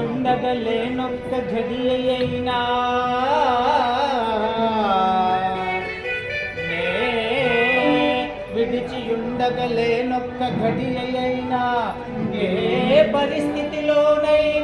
ఉండగలేనొక్క జడియైనా. విడిచి ఉండగలేనొక్క ఘడియైనా ఏ పరిస్థితిలోనై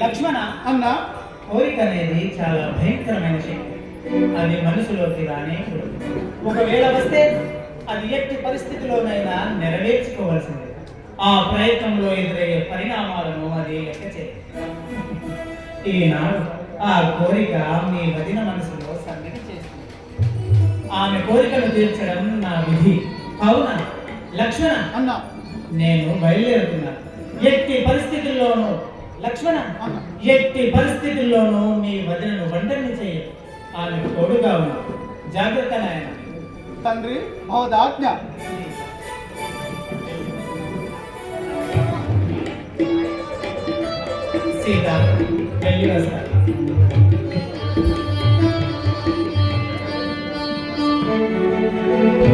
లక్ష్మణ అన్నా కోరిక అనేది చాలా భయంకరమైన శక్తి అది మనసులోకి రానే. ఒకవేళ వస్తే అది ఎట్టి పరిస్థితిలోనైనా నెరవేర్చుకోవాల్సిందే. ఆ ప్రయత్నంలో ఎదురయ్యే పరిణామాలను అది లెక్క చేయదు ఈనాడు ఆ కోరిక మీ వదిన మనసులో సన్నిధి చేస్తుంది. ఆమె కోరికను తీర్చడం నా విధి. అవునా? లక్ష్మణ? అన్నా నేను బయలుదేరుతున్నాను. ఎట్టి పరిస్థితుల్లోనూ లక్ష్మణ? ఎట్టి పరిస్థితుల్లోనూ మీ వదినను ఒంటరిని చేయ ఆమె తోడుగా ఉన్నా జాగ్రత్త నాయన. తండ్రి భవదాజ్ఞ సీత వెళ్ళి వస్తాను ఆ